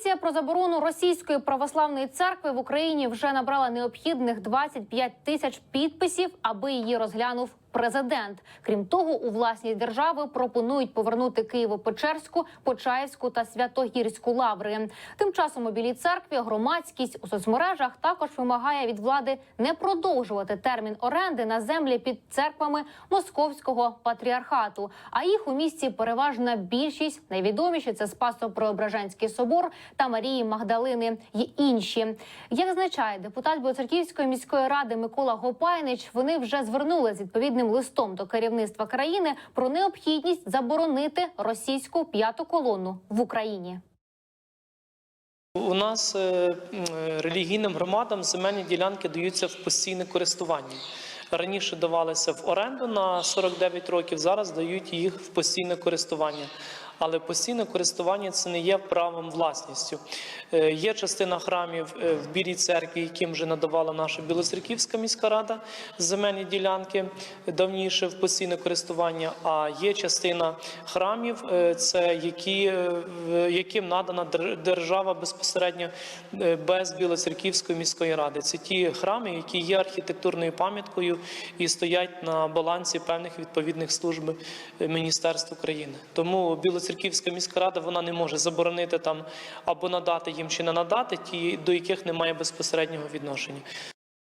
Петиція про заборону російської православної церкви в Україні вже набрала необхідних 25 тисяч підписів, аби її розглянув президент. Крім того, у власність держави пропонують повернути Києво-Печерську, Почаївську та Святогірську лаври. Тим часом у білій церкві громадськість у соцмережах також вимагає від влади не продовжувати термін оренди на землі під церквами московського патріархату. А їх у місті переважна більшість. Найвідоміші це Спасо-Преображенський собор та Марії Магдалини й інші. Як зазначає депутат Білоцерківської міської ради Микола Гопайнич, вони вже звернули з відповідним листом до керівництва країни про необхідність заборонити російську п'яту колону в Україні. У нас е, е, релігійним громадам земельні ділянки даються в постійне користування. Раніше давалися в оренду на 49 років, зараз дають їх в постійне користування. Але постійне користування це не є правом власністю. Е, Є частина храмів е, в Білій церкві, яким вже надавала наша Білоцерківська міська рада земельні ділянки давніше в постійне користування. А є частина храмів, е, це які, е, яким надана держава безпосередньо е, без Білоцерківської міської ради. Це ті храми, які є архітектурною пам'яткою і стоять на балансі певних відповідних служб е, Міністерств України. Тому Білоцерківська міська рада вона не може заборонити там або надати їм чи не надати ті, до яких немає безпосереднього відношення.